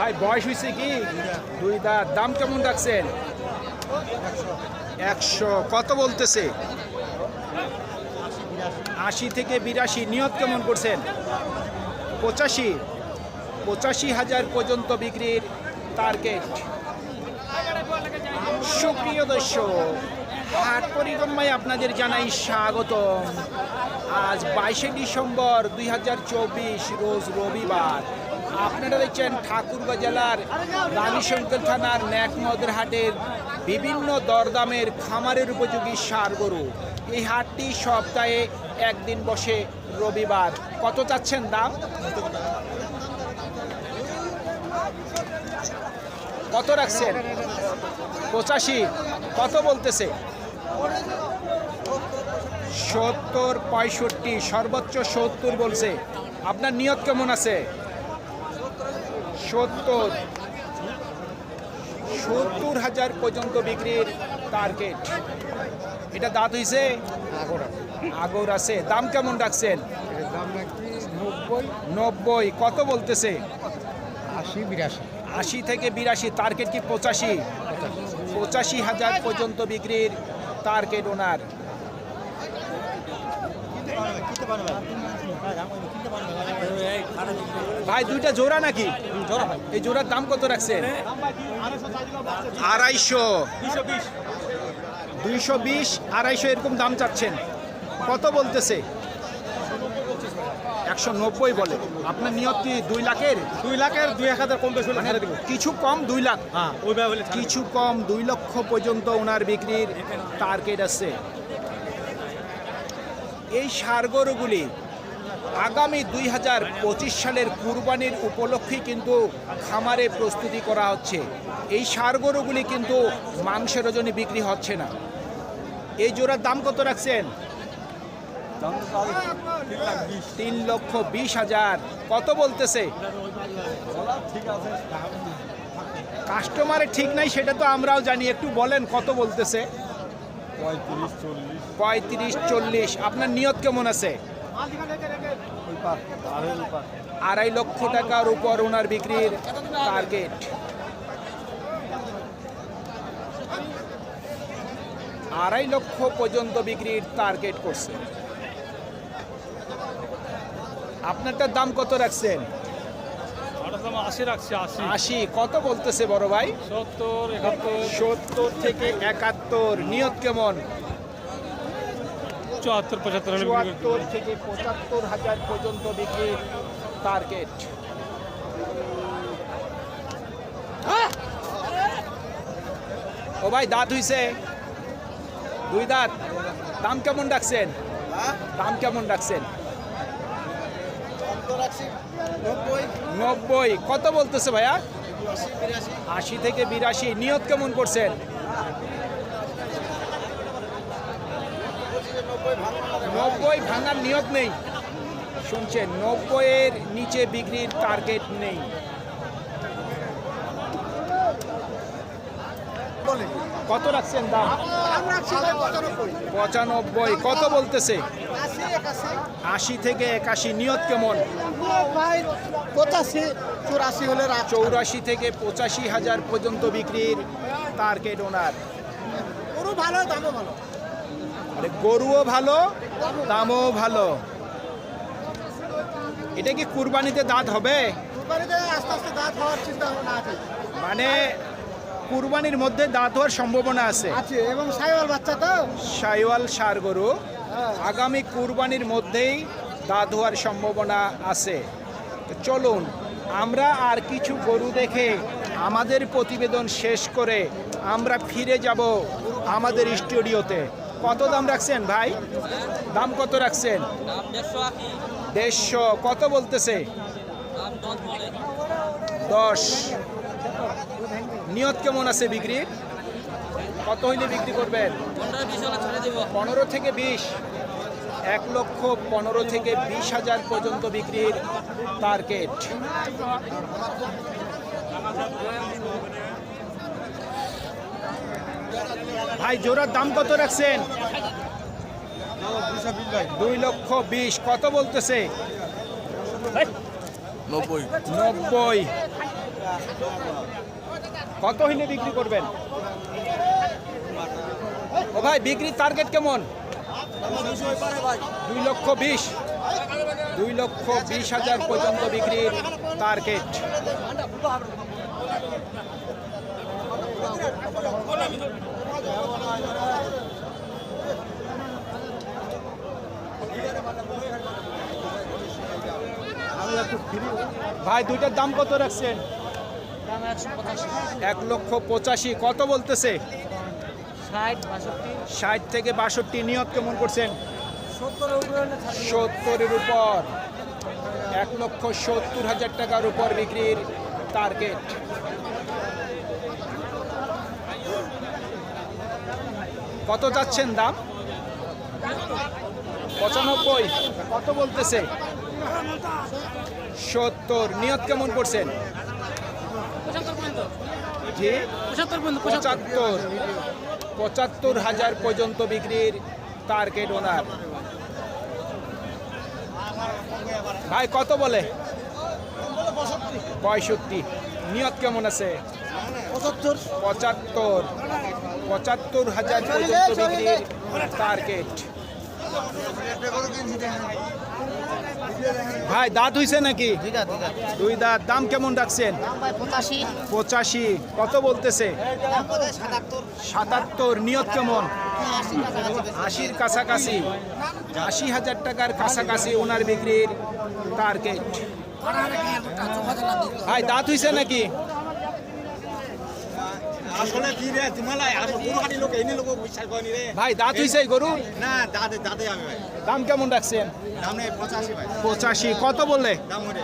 ভাই, বয়স হয়েছে কি? দুই দাঁত দাম কেমন রাখছেন? একশো। কত বলতেছে? আশি থেকে বিরাশি। নিয়ত কেমন করছেন? পঁচাশি। পঁচাশি হাজার পর্যন্ত বিক্রির টার্গেট সুপ্রিয় দর্শক, হাট পরিক্রমায় আপনাদের জানাই স্বাগতম। আজ বাইশে ডিসেম্বর দুই হাজার চব্বিশ, রোজ রবিবার। আপনারা দেখছেন ঠাকুরগাঁ জেলার রানীশঙ্কর থানার ন্যাকমদের হাটের বিভিন্ন দরদামের খামারের উপযোগী সার গরু। এই হাটটি সপ্তাহে একদিন বসে রবিবার। কত চাচ্ছেন দাম? কত রাখছেন? পঁচাশি। কত বলতেছে? সত্তর পঁয়ষট্টি, সর্বোচ্চ সত্তর বলছে। আপনার নিয়ত কেমন আছে? সত্তর। সত্তর হাজার পর্যন্ত বিক্রির টার্গেট এটা দাঁত হইছে? আগর আছে। দাম কেমন রাখছেন? নব্বই। কত বলতেছে? আশি বিরাশি। আশি থেকে বিরাশি। টার্গেট কি পঁচাশি? পঁচাশি। হাজার পর্যন্ত বিক্রির টার্গেট ওনার ভাই দুইটা জোড়া নাকি? এই জোড়ার দাম কত রাখছে আড়াইশো। দুইশো বিশ। আড়াইশো এরকম দাম চাচ্ছেন। কত বলতেছে? একশো নব্বই বলে। আপনার নিয়ত কি দুই লাখের? দুই লাখের দুই এক হাজার কম বেশি মানে কিছু কম দুই লাখ। হ্যাঁ কিছু কম দুই লক্ষ পর্যন্ত ওনার বিক্রির টার্গেট আছে। এই সারগরুগুলি আগামী দুই হাজার পঁচিশ সালের কুরবানির উপলক্ষে কিন্তু খামারে প্রস্তুতি করা হচ্ছে। এই সারগরুগুলি কিন্তু মাংসের ওজনে বিক্রি হচ্ছে না। এই জোড়ার দাম কত রাখছেন? তিন লক্ষ বিশ হাজার। কত বলতেছে? কাস্টমারের ঠিক নাই, সেটা তো আমরাও জানি। একটু বলেন, কত বলতেছে? পঁয়ত্রিশ, চল্লিশ। আপনার নিয়ত কেমন আছে? আড়াই লক্ষ টাকার উপর ওনার বিক্রির টার্গেট আড়াই লক্ষ পর্যন্ত বিক্রির টার্গেট করছে। আপনারটার দাম কত রাখছেন? আশি কত বলতেছে বড় ভাই? সত্তর সত্তর থেকে একাত্তর নিয়ত কেমন? চুয়াত্তর পঁচাত্তর হলে চুয়াত্তর থেকে পঁচাত্তর হাজার পর্যন্ত বিক্রির টার্গেট ও ভাই দাঁত হইছে। দুই দাঁত। দাম কেমন ডাকছেন দাম কেমন ডাকছেন নব্বই। কত বলতেছে ভাইয়া? আশি থেকে বিরাশি। নিয়ত কেমন করছেন? নব্বই ভাঙার নিয়ত নেই। শুনছেন নব্বইয়ের নিচে বিক্রির টার্গেট নেই। কত রাখছেন দাম? পঁচানব্বই। কত বলতেছে? আশি থেকে একাশি নিয়ত কেমন? পঁচাশি চুরাশি হলে চৌরাশি থেকে পঁচাশি হাজার পর্যন্ত বিক্রির টার্গেট ওনার ভালো দামও ভালো। গরুও ভালো দামও ভালো। এটা কি কুরবানিতে দাঁত হবে? মানে কুরবানির মধ্যে দাঁত হওয়ার সম্ভাবনা আছে এবং সাইওয়াল বাচ্চা তো। সাইওয়াল সার গরু। হ্যাঁ। আগামী কুরবানির মধ্যেই দাঁত হওয়ার সম্ভাবনা আছে। তো চলুন আমরা আর কিছু গরু দেখে আমাদের প্রতিবেদন শেষ করে আমরা ফিরে যাব আমাদের স্টুডিওতে। কত দাম রাখছেন ভাই? দাম কত রাখছেন? দেড়শো। কত বলতেছে? দশ। নিয়ত কেমন আছে বিক্রির কত হইলে বিক্রি করবেন? পনেরো থেকে বিশ। এক লক্ষ পনেরো থেকে বিশ হাজার পর্যন্ত বিক্রির টার্গেট ভাই জোড়ার দাম কত রাখছেন? দুই লক্ষ বিশ কত বলতেছে? নব্বই। নব্বই। কত হইলে বিক্রি করবেন? ও ভাই বিক্রির টার্গেট কেমন? দুই লক্ষ বিশ। দুই লক্ষ বিশ হাজার পর্যন্ত বিক্রির টার্গেট ভাই দুইটার দাম কত রাখছেন? এক লক্ষ পঁচাশি। কত বলতেছে? ষাট থেকে বাষট্টি। নিয়ত কেমন করছেন? সত্তরের উপর এক লক্ষ সত্তর হাজার টাকার উপর বিক্রির টার্গেট কত যাচ্ছেন দাম? পঁচানব্বই। কত বলতেছে? সত্তর। নিয়ত কেমন করছেন? পঁচাত্তর পঁচাত্তর হাজার পর্যন্ত বিক্রির টার্গেট ওনার ভাই কত বলে? পঁয়ষট্টি। নিয়ত কেমন আছে? পঁচাত্তর। পঁচাত্তর। পঁচাত্তর হাজার পর্যন্ত বিক্রির টার্গেট ভাই দাঁত হইছে নাকি? দুই দাঁত দাম কেমন রাখছেন? পঁচাশি। কত বলতেছে? হয় সাতাত্তর। সাতাত্তর। নিয়ত কেমন? আশির কাছাকাছি। আশি হাজার টাকার কাছাকাছি ওনার বিক্রির টার্গেট ভাই দাঁত হইছে নাকি? ভাই দাঁত হইছে গরু না দাদে আমি ভাই। দাম কেমন রাখছেন? দাম নেই পঁচাশি ভাই। পঁচাশি কত বললে? দাম ওরে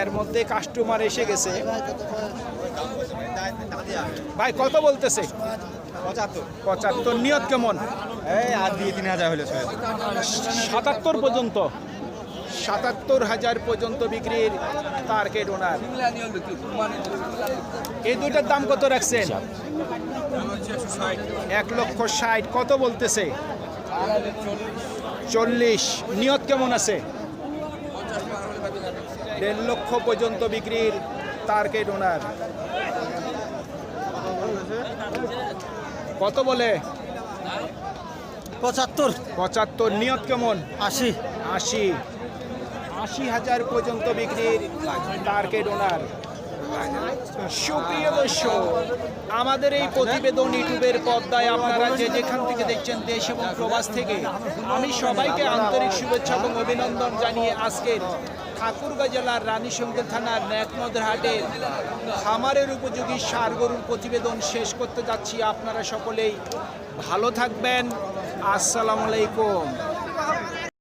এর মধ্যে কাস্টমার এসে গেছে। ভাই কত বলতেছে? পঁচাত্তর। পঁচাত্তর নিয়ত কেমন? এই আর দিয়ে তিন হাজার হলে সাতাত্তর পর্যন্ত। সাতাত্তর হাজার পর্যন্ত বিক্রির টার্গেট ওনার এই দুইটার দাম কত রাখছেন? এক লক্ষ ষাট। কত বলতেছে? চল্লিশ। নিয়ত কেমন আছে? দেড় লক্ষ পর্যন্ত বিক্রির টার্গেট ওনার কত বলে? পঁচাত্তর। পঁচাত্তর। নিয়ত কেমন? আশি। আশি। আশি হাজার পর্যন্ত বিক্রির টার্গেট ওনার সুপ্রিয় দর্শক, আমাদের এই প্রতিবেদন ইউটিউবের পর্দায় আপনারা যে যেখান থেকে দেখছেন দেশ এবং প্রবাস থেকে, আমি সবাইকে আন্তরিক শুভেচ্ছা এবং অভিনন্দন জানিয়ে আজকের ঠাকুরগাঁ জেলার রানীশঙ্কর থানার ন্যাকনদের হাটের খামারের উপযোগী সার গরুর প্রতিবেদন শেষ করতে যাচ্ছি। আপনারা সকলেই ভালো থাকবেন। আসসালামু আলাইকুম।